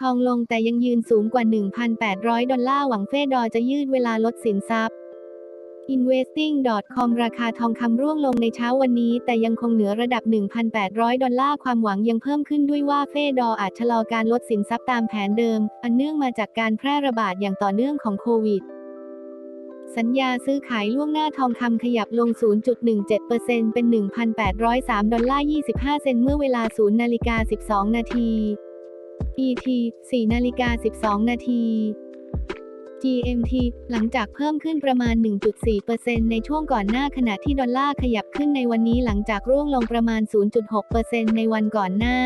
ทองลงแต่ยังยืนสูงกว่า 1,800 ดอลลาร์หวังเฟดดอจะยืดเวลาลดสินทรัพย์ investing.com ราคาทองคำร่วงลงในเช้าวันนี้ แต่ยังคงเหนือระดับ 1,800 ดอลลาร์ ความหวังยังเพิ่มขึ้นด้วยว่าเฟดดออาจชะลอการลดสินทรัพย์ตามแผนเดิม อันเนื่องมาจากการแพร่ระบาดอย่างต่อเนื่องของโควิดสัญญาซื้อขายล่วงหน้าทองคำขยับลง 0.17%เป็น 1,803 ดอลลาร์ 25 เซนต์เมื่อเวลา 0 นาฬิกา 12 นาที ET 4นาฬิกา12 นาที GMT หลังจากเพิ่มขึ้นประมาณ 1.4%ในช่วงก่อนหน้าขณะที่ดอลลาร์ขยับขึ้นในวันนี้หลังจากร่วงลงประมาณ 0.6%ในวันก่อนหน้า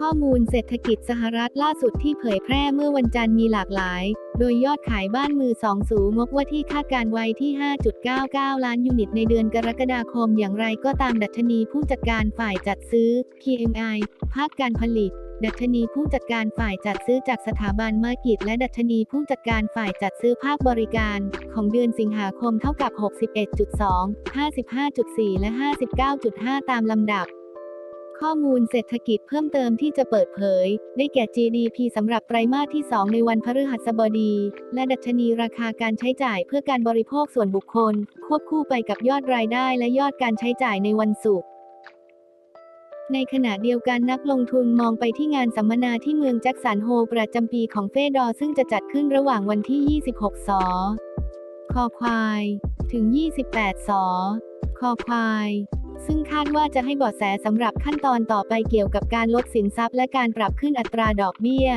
ข้อมูลเศรษฐกิจสหรัฐล่าสุดที่เผยแพร่เมื่อวันจันทร์มีหลากหลาย โดยยอดขายบ้านมือสองสูงงบว่าที่คาดการไว้ที่ 5.99 ล้านยูนิตในเดือนกรกฎาคมอย่างไรก็ตามดัชนีผู้จัดการฝ่ายจัดซื้อ PMI ภาคการผลิตดัชนีผู้จัดการฝ่ายจัดซื้อจากสถาบันมาร์กิตและดัชนีผู้จัดการฝ่ายจัดซื้อภาคบริการ ของเดือนสิงหาคมเท่ากับ 61.2 55.4 และ 59.5 ตามลำดับ ข้อมูลเศรษฐกิจเพิ่มเติมที่จะเปิดเผย ได้แก่ GDP สำหรับไตรมาสที่ 2 ในวันพฤหัสบดี และดัชนีราคาการใช้จ่ายเพื่อการบริโภคส่วนบุคคล ควบคู่ไปกับยอดรายได้และยอดการใช้จ่ายในวันศุกร์ในขณะเดียวกันนักลงทุนมองไปที่งานสัมมนาที่เมืองแจ็คสันโฮประจำปีของเฟดอซึ่งจะจัดขึ้นระหว่างวันที่ 26 สคอควาย ถึง 28 สคอควาย ซึ่งคาดว่าจะให้เบาะแสสำหรับขั้นตอนต่อไปเกี่ยวกับการลดสินทรัพย์และการปรับขึ้นอัตราดอกเบี้ย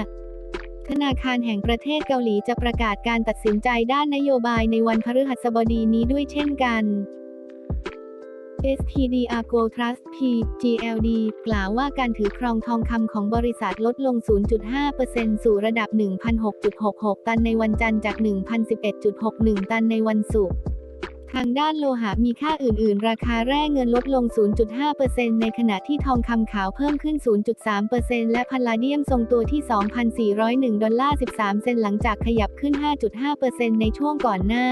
ธนาคารแห่งประเทศเกาหลีจะประกาศการตัดสินใจด้านนโยบายในวันพฤหัสบดีนี้ด้วยเช่นกัน STD Argo Trust P GLD กล่าวว่าการถือครองทองคำของบริษัทลดลง 0.5%สู่ระดับ 1,006.66 ตันในวันจันทร์จาก 1,011.61 ตันในวันศุกร์ ทางด้านโลหะมีค่าอื่น ๆ ราคาแร่เงินลดลง 0.5%ในขณะที่ทองคำขาวเพิ่มขึ้น 0.3%และพาลาเดียมทรงตัวที่ 2,401 ดอลลาร์ 13 เซนต์หลังจากขยับขึ้น 5.5%ในช่วงก่อนหน้า